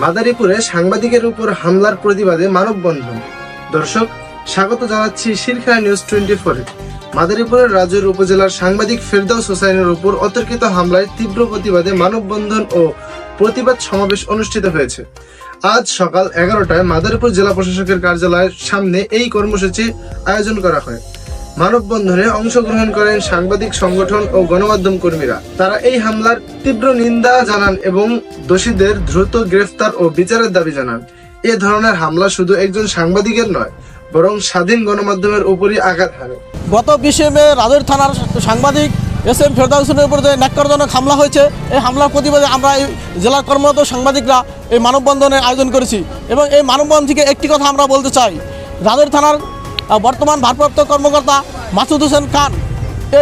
মাদারীপুরে সাংবাদিকের উপর হামলার প্রতিবাদে মানববন্ধন। দর্শক, স্বাগত জানাচ্ছি শিরখা নিউজ টোয়েন্টি ফোরে। মাদারীপুরের রাজৈর উপজেলার সাংবাদিক ফেরদাউস হোসাইনের উপর অতর্কিত হামলায় তীব্র প্রতিবাদে মানববন্ধন ও প্রতিবাদ সমাবেশ অনুষ্ঠিত হয়েছে। আজ সকাল এগারোটায় মাদারীপুর জেলা প্রশাসকের কার্যালয়ের সামনে এই কর্মসূচি আয়োজন করা হয়। মানববন্ধনে অংশগ্রহণ করেন সাংবাদিক সংগঠন ও গণমাধ্যম কর্মীরা। তারা এই হামলার তীব্র নিন্দা জানান এবং দোষীদের দ্রুত গ্রেফতার ও বিচারের দাবি জানান। এ ধরনের হামলা শুধু একজন সাংবাদিকের নয়, বরং স্বাধীন গণমাধ্যমের উপরই আঘাত হানে। গত বিশে মে রাজৈর থানার সাংবাদিক এস এম ফেরদাউসের উপর যে ন্যাক্কারজনক হামলা হয়েছে, এই হামলার প্রতিবাদে আমরা এই জেলার কর্মরত সাংবাদিকরা এই মানববন্ধনের আয়োজন করেছি। এবং এই মানববন্ধন থেকে একটি কথা আমরা বলতে চাই, রাজৈর থানার বর্তমান ভারপ্রাপ্ত কর্মকর্তা মাসুদ হোসেন খান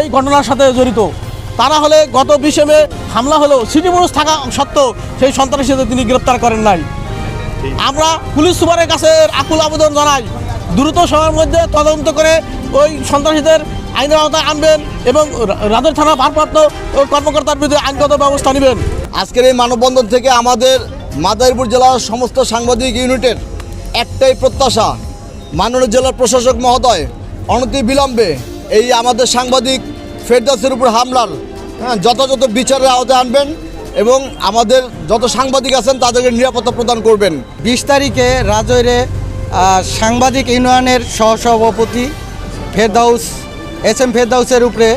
এই ঘটনার সাথে জড়িত। তারা হলে গত বিশে মে হামলা হলেও সিটি পুরুষ থাকা সত্ত্বেও সেই সন্ত্রাসীদের তিনি গ্রেপ্তার করেন নাই। আমরা পুলিশ সুপারের কাছে আকুল আবেদন জানাই দ্রুত সময়ের মধ্যে তদন্ত করে ওই সন্ত্রাসীদের আইনের আওতায় আনবেন এবং রা- রাজের থানা ভারপ্রাপ্ত কর্মকর্তার বিরুদ্ধে আইনগত ব্যবস্থা নেবেন। আজকের এই মানববন্ধন থেকে আমাদের মাদারীপুর জেলার সমস্ত সাংবাদিক ইউনিটের একটাই প্রত্যাশা মাননীয় জেলার প্রশাসক মহোদয় অনতি বিলম্বে এই আমাদের সাংবাদিক ফেরদাসের উপর হামলার হ্যাঁ, যথাযথ বিচারের আওতায় আনবেন এবং আমাদের যত সাংবাদিক আছেন তাদেরকে নিরাপত্তা প্রদান করবেন। বিশ তারিখে রাজৈরে সাংবাদিক ইউনিয়নের সহসভাপতি ফেরদাউস এস এম ফেরদাউসের উপরে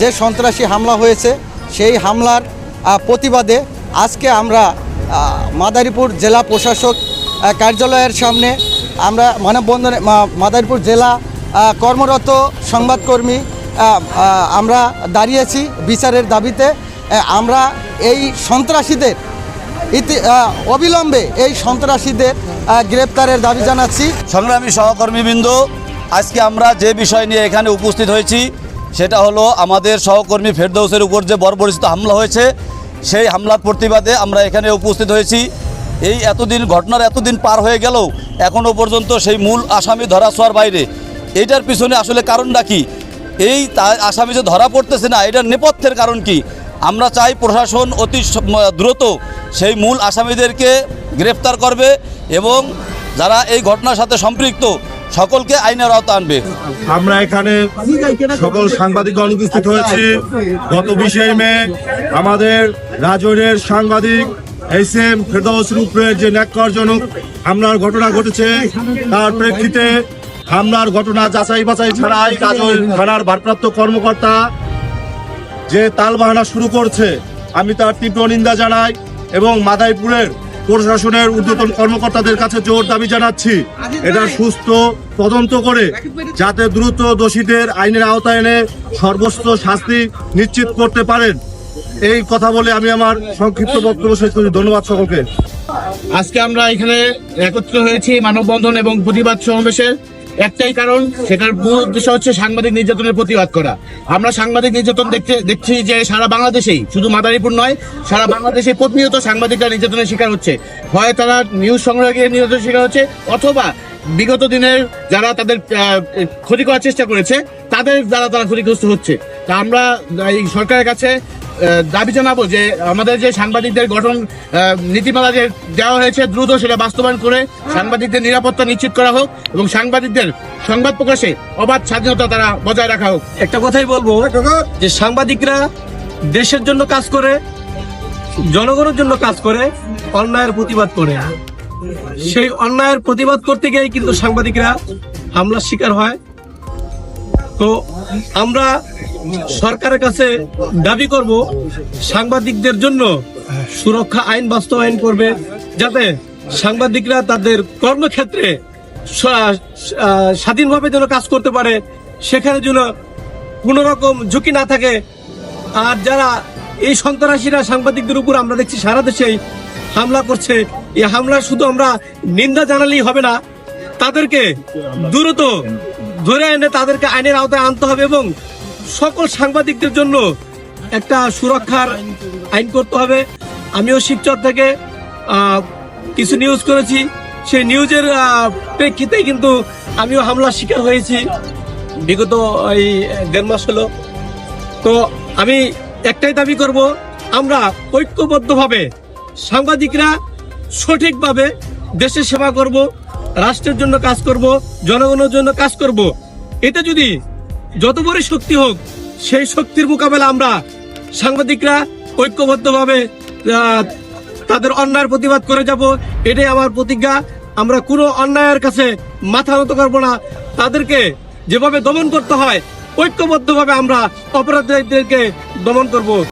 যে সন্ত্রাসী হামলা হয়েছে সেই হামলার প্রতিবাদে আজকে আমরা মাদারীপুর জেলা প্রশাসক কার্যালয়ের সামনে আমরা মানববন্ধনে মাদারীপুর জেলা কর্মরত সংবাদকর্মী আমরা দাঁড়িয়েছি বিচারের দাবিতে। আমরা এই সন্ত্রাসীদের ইতি অবিলম্বে এই সন্ত্রাসীদের গ্রেপ্তারের দাবি জানাচ্ছি। সংগ্রামী সহকর্মীবৃন্দ, আজকে আমরা যে বিষয় নিয়ে এখানে উপস্থিত হয়েছি, সেটা হলো আমাদের সহকর্মী ফেরদৌসের উপর যে বর্বরিচিত হামলা হয়েছে, সেই হামলার প্রতিবাদে আমরা এখানে উপস্থিত হয়েছি। এই এতদিন ঘটনার এতদিন পার হয়ে গেলেও এখনও পর্যন্ত সেই মূল আসামি ধরা ছোঁয়ার বাইরে। এটার পিছনে আসলে কারণটা কি? এই আসামি যে ধরা পড়তেছে না, এটার নেপথ্যের কারণ কি? আমরা চাই প্রশাসন অতি দ্রুত সেই মূল আসামিদেরকে গ্রেফতার করবে এবং যারা এই ঘটনার সাথে সম্পৃক্ত, সকলকে আইনের আওতা আনবে। আমরা এখানে সকল সাংবাদিক অনুপস্থিত হয়েছি। গত বিশে মে আমাদের রাজৌরের সাংবাদিক এস এম ফেরদৌসের উপরে যে ন্যাক্কারজনক হামলার ঘটনা ঘটেছে, তার প্রেক্ষিতে হামলার ঘটনা যাচাই বাছাই ছাড়াই রাজৌর থানার ভারপ্রাপ্ত কর্মকর্তা যে তালবাহানা শুরু করছে, আমি তার তীব্র নিন্দা জানাই এবং মাদাইপুরের প্রশাসনের ঊর্ধ্বতন কর্মকর্তাদের কাছে জোর দাবি জানাচ্ছি। এটা সুস্থ তদন্ত করে যাতে দ্রুত দোষীদের আইনের আওতায় এনে সর্বোচ্চ শাস্তি নিশ্চিত করতে পারেন। এই কথা বলে আমি আমার সংক্ষিপ্ত বক্তব্য শেষ করি। ধন্যবাদ সকলকে। আজকে আমরা এখানে একত্রিত হয়েছি মানববন্ধন এবং প্রতিবাদ সমাবেশের একটাই কারণ সেটার মূল উদ্দেশ্য হচ্ছে সাংবাদিক নির্যাতনের প্রতিবাদ করা। আমরা সাংবাদিক নির্যাতন দেখতে, দেখছি যে সারা বাংলাদেশেই, শুধু মাদারীপুর নয়, সারা বাংলাদেশে প্রতিনিয়ত সাংবাদিকরা নির্যাতনের শিকার হচ্ছে। হয় তারা নিউজ সংগ্রহে নির্যাতনের শিকার হচ্ছে, অথবা বিগত দিনের যারা তাদের ক্ষতি করার চেষ্টা করেছে, তাদের দ্বারা তারা ক্ষতিগ্রস্ত হচ্ছে। তা আমরা, এই সরকারের কাছে দাবি জানাব যে আমাদের যে সাংবাদিকদের গঠন নীতিমালা যে দেওয়া হয়েছে দ্রুত সেটা বাস্তবায়ন করে সাংবাদিকদের নিরাপত্তা নিশ্চিত করা হোক এবং সাংবাদিকদের সংবাদ প্রকাশে অবাধ স্বাধীনতা তারা বজায় রাখা হোক। একটা কথাই বলব যে সাংবাদিকরা দেশের জন্য কাজ করে জনগণের জন্য কাজ করে অন্যায়ের প্রতিবাদ করে। সেই অন্যায়ের প্রতিবাদ করতে গিয়ে কিন্তু সাংবাদিকরা হামলার শিকার হয়। তো আমরা সরকারের কাছে দাবি করব সাংবাদিকদের জন্য সুরক্ষা আইন বাস্তবায়ন করবে, যাতে সাংবাদিকরা তাদের কর্মক্ষেত্রে স্বাধীনভাবে যেন কাজ করতে পারে। সেখানে যেন কোনো রকম ঝুঁকি না থাকে। আর যারা এই সন্ত্রাসীরা সাংবাদিকদের উপর আমরা দেখছি সারা দেশেই হামলা করছে, এই হামলা শুধু আমরা নিন্দা জানালেই হবে না, তাদেরকে দ্রুত ধরে এনে তাদেরকে আইনের আওতায় আনতে হবে এবং সকল সাংবাদিকদের জন্য একটা সুরক্ষার আইন করতে হবে। আমিও শিবচর থেকে কিছু নিউজ করেছি। সেই নিউজের প্রেক্ষিতে কিন্তু আমিও হামলার শিকার হয়েছি। বিগত, এই, দেড় মাস হলো। তো আমি একটাই দাবি করব, আমরা ঐক্যবদ্ধভাবে সাংবাদিকরা সঠিকভাবে দেশের সেবা করব। রাষ্ট্রের জন্য কাজ করব, জনগণের জন্য কাজ করব। এটা যদি যত বড় শক্তি হোক, সেই শক্তির মোকাবেলা আমরা সাংবাদিকরা ঐক্যবদ্ধভাবে তাদের অন্যায়ের প্রতিবাদ করে যাব, এটাই আমার প্রতিজ্ঞা। আমরা কোনো অন্যায়ের কাছে মাথা নত করব না। তাদেরকে যেভাবে দমন করতে হয়, ঐক্যবদ্ধভাবে আমরা অপরাধীদেরকে দমন করব।